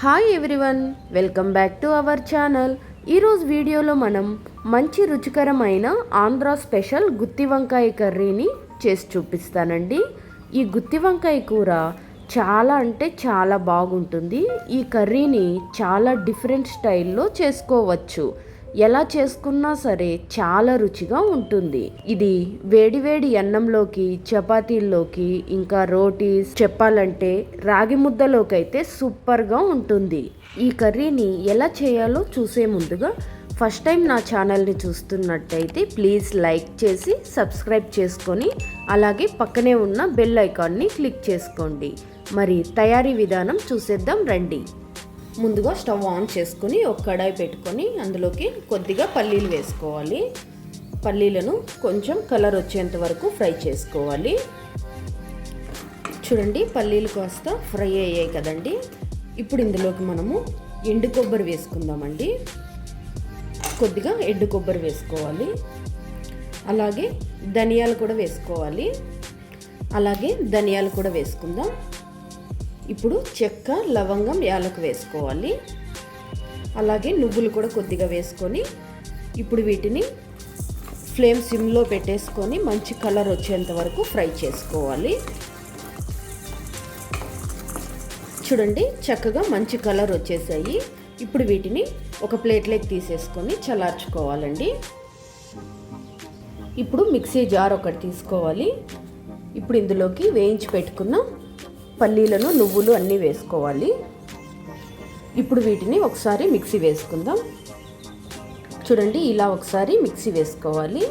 Hi everyone welcome back to our channel ఈరోజు వీడియోలో మనం మంచి రుచికరమైన ఆంధ్ర స్పెషల్ గుత్తి వంకాయ కర్రీని చేసి చూపిస్తానండి. ఈ గుత్తి వంకాయ కూర చాలా అంటే చాలా బాగుంటుంది. ఈ కర్రీని చాలా డిఫరెంట్ స్టైల్లో చేసుకోవచ్చు. ఎలా చేసుకున్నా సరే చాలా రుచిగా ఉంటుంది. ఇది వేడివేడి అన్నంలోకి చపాతీల్లోకి ఇంకా రోటీస్ చెప్పాలంటే రాగి ముద్దలోకి అయితే సూపర్గా ఉంటుంది. ఈ కర్రీని ఎలా చేయాలో చూసే ముందుగా ఫస్ట్ టైం నా ఛానల్ని చూస్తున్నట్టయితే ప్లీజ్ లైక్ చేసి సబ్స్క్రైబ్ చేసుకొని అలాగే పక్కనే ఉన్న బెల్ ఐకాన్ని క్లిక్ చేసుకోండి. మరి తయారీ విధానం చూసేద్దాం రండి. ముందుగా స్టవ్ ఆన్ చేసుకొని ఒక కడాయి పెట్టుకొని అందులోకి కొద్దిగా పల్లీలు వేసుకోవాలి. పల్లీలను కొంచెం కలర్ వచ్చేంత వరకు ఫ్రై చేసుకోవాలి. చూడండి పల్లీలు కాస్త ఫ్రై అయ్యాయి కదండి. ఇప్పుడు ఇందులోకి మనము ఎండు కొబ్బరి వేసుకుందామండి. కొద్దిగా ఎండు కొబ్బరి వేసుకోవాలి. అలాగే ధనియాలు కూడా వేసుకోవాలి. అలాగే ధనియాలు కూడా వేసుకుందాం. ఇప్పుడు చెక్క లవంగం యాలకు వేసుకోవాలి. అలాగే నువ్వులు కూడా కొద్దిగా వేసుకొని ఇప్పుడు వీటిని ఫ్లేమ్ సిమ్లో పెట్టేసుకొని మంచి కలర్ వచ్చేంత వరకు ఫ్రై చేసుకోవాలి. చూడండి చక్కగా మంచి కలర్ వచ్చేసాయి. ఇప్పుడు వీటిని ఒక ప్లేట్లోకి తీసేసుకొని చల్లార్చుకోవాలండి. ఇప్పుడు మిక్సీ జార్ ఒకటి తీసుకోవాలి. ఇప్పుడు ఇందులోకి వేయించి పెట్టుకున్న పల్లీలను నువ్వులు అన్నీ వేసుకోవాలి. ఇప్పుడు వీటిని ఒకసారి మిక్సీ వేసుకుందాం. చూడండి ఇలా ఒకసారి మిక్సీ వేసుకోవాలి.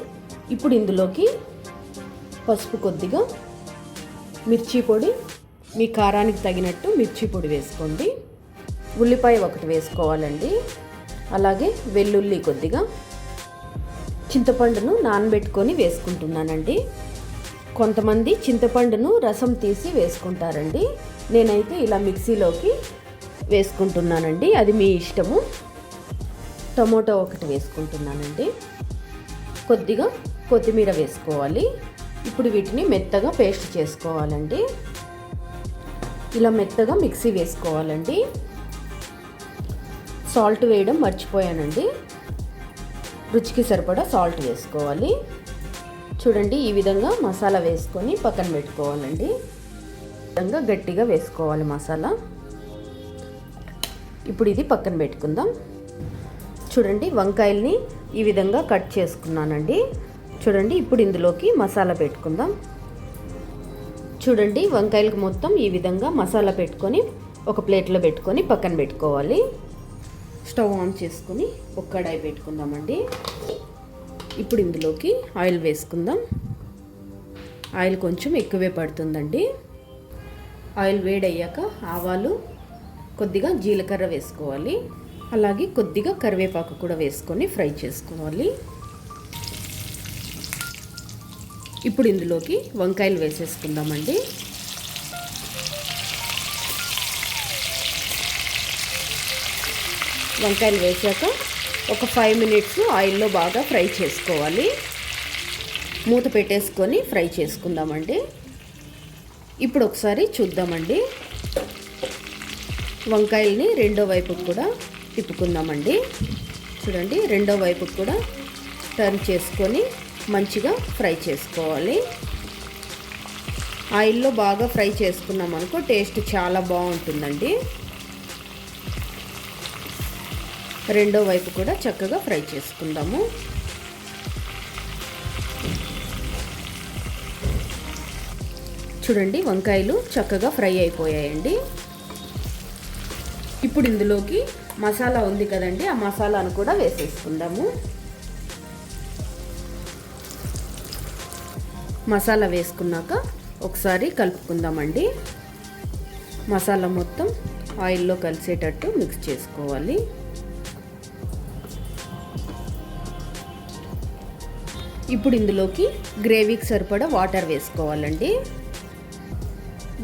ఇప్పుడు ఇందులోకి పసుపు కొద్దిగా మిర్చి పొడి మీ కారానికి తగినట్టు మిర్చి పొడి వేసుకోండి. ఉల్లిపాయ ఒకటి వేసుకోవాలండి. అలాగే వెల్లుల్లి కొద్దిగా చింతపండును నానబెట్టుకొని వేసుకుంటున్నానండి. కొంతమంది చింతపండును రసం తీసి వేసుకుంటారండి. నేనైతే ఇలా మిక్సీలోకి వేసుకుంటున్నానండి. అది మీ ఇష్టము. టమోటో ఒకటి వేసుకుంటున్నానండి. కొద్దిగా కొత్తిమీర వేసుకోవాలి. ఇప్పుడు వీటిని మెత్తగా పేస్ట్ చేసుకోవాలండి. ఇలా మెత్తగా మిక్సీ వేసుకోవాలండి. సాల్ట్ వేయడం మర్చిపోయానండి. రుచికి సరిపడా సాల్ట్ వేసుకోవాలి. చూడండి ఈ విధంగా మసాలా వేసుకొని పక్కన పెట్టుకోవాలండి. విధంగా గట్టిగా వేసుకోవాలి మసాలా. ఇప్పుడు ఇది పక్కన పెట్టుకుందాం. చూడండి వంకాయల్ని ఈ విధంగా కట్ చేసుకున్నానండి. చూడండి ఇప్పుడు ఇందులోకి మసాలా పెట్టుకుందాం. చూడండి వంకాయలకు మొత్తం ఈ విధంగా మసాలా పెట్టుకొని ఒక ప్లేట్లో పెట్టుకొని పక్కన పెట్టుకోవాలి. స్టవ్ ఆన్ చేసుకొని ఒక కడాయి పెట్టుకుందామండి. ఇప్పుడు ఇందులోకి ఆయిల్ వేసుకుందాం. ఆయిల్ కొంచెం ఎక్కువే పడుతుందండి. ఆయిల్ వేడయ్యాక ఆవాలు కొద్దిగా జీలకర్ర వేసుకోవాలి. అలాగే కొద్దిగా కరివేపాకు కూడా వేసుకొని ఫ్రై చేసుకోవాలి. ఇప్పుడు ఇందులోకి వంకాయలు వేసేసుకుందామండి. వంకాయలు వేసాక ఒక ఫైవ్ మినిట్స్ ఆయిల్లో బాగా ఫ్రై చేసుకోవాలి. మూత పెట్టేసుకొని ఫ్రై చేసుకుందామండి. ఇప్పుడు ఒకసారి చూద్దామండి. వంకాయల్ని రెండో వైపుకు కూడా తిప్పుకుందామండి. చూడండి రెండో వైపుకు కూడా టర్న్ చేసుకొని మంచిగా ఫ్రై చేసుకోవాలి. ఆయిల్లో బాగా ఫ్రై చేసుకున్నాం అనుకో టేస్ట్ చాలా బాగుంటుందండి. రెండో వైపు కూడా చక్కగా ఫ్రై చేసుకుందాము. చూడండి వంకాయలు చక్కగా ఫ్రై అయిపోయాయండి. ఇప్పుడు ఇందులోకి మసాలా ఉంది కదండి ఆ మసాలాను కూడా వేసేసుకుందాము. మసాలా వేసుకున్నాక ఒకసారి కలుపుకుందామండి. మసాలా మొత్తం ఆయిల్లో కలిసేటట్టు మిక్స్ చేసుకోవాలి. ఇప్పుడు ఇందులోకి గ్రేవీకి సరిపడా వాటర్ వేసుకోవాలండి.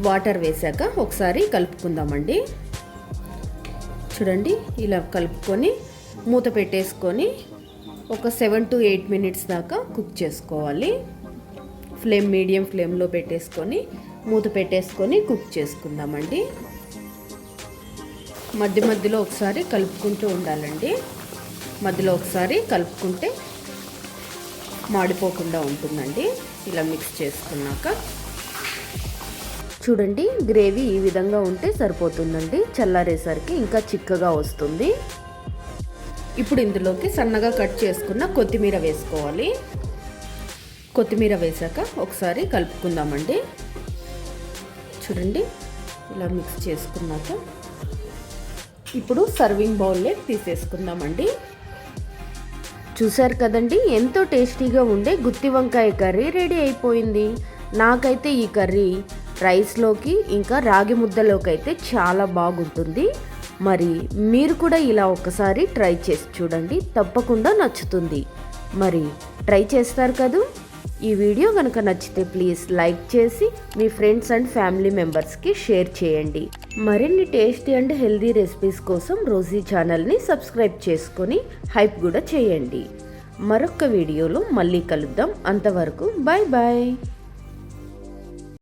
వాటర్ వేసాక ఒకసారి కలుపుకుందామండి. చూడండి ఇలా కలుపుకొని మూత పెట్టేసుకొని ఒక సెవెన్ టు ఎయిట్ మినిట్స్ దాకా కుక్ చేసుకోవాలి. ఫ్లేమ్ మీడియం ఫ్లేమ్లో పెట్టేసుకొని మూత పెట్టేసుకొని కుక్ చేసుకుందామండి. మధ్య మధ్యలో ఒకసారి కలుపుకుంటూ ఉండాలండి. మధ్యలో ఒకసారి కలుపుకుంటే మాడిపోకుండా ఉంటుందండి. ఇలా మిక్స్ చేసుకున్నాక చూడండి గ్రేవీ ఈ విధంగా ఉంటే సరిపోతుందండి. చల్లారేసరికి ఇంకా చిక్కగా వస్తుంది. ఇప్పుడు ఇందులోకి సన్నగా కట్ చేసుకున్న కొత్తిమీర వేసుకోవాలి. కొత్తిమీర వేసాక ఒకసారి కలుపుకుందామండి. చూడండి ఇలా మిక్స్ చేసుకున్నాక ఇప్పుడు సర్వింగ్ బౌల్లో తీసేసుకుందామండి. చూసారు కదండి ఎంతో టేస్టీగా ఉండే గుత్తి వంకాయ కర్రీ రెడీ అయిపోయింది. నాకైతే ఈ కర్రీ రైస్లోకి ఇంకా రాగి ముద్దలోకి అయితే చాలా బాగుంటుంది. మరి మీరు కూడా ఇలా ఒకసారి ట్రై చేసి చూడండి తప్పకుండా నచ్చుతుంది. మరి ట్రై చేస్తారు కదూ? ఈ వీడియో కనుక నచ్చితే ప్లీజ్ లైక్ చేసి మీ ఫ్రెండ్స్ అండ్ ఫ్యామిలీ మెంబర్స్కి షేర్ చేయండి. మరిన్ని టేస్టీ అండ్ హెల్దీ రెసిపీస్ కోసం రోజీ ఛానల్ని సబ్స్క్రైబ్ చేసుకొని హైప్ కూడా చేయండి. మరొక వీడియోలో మళ్ళీ కలుద్దాం. అంతవరకు బాయ్ బాయ్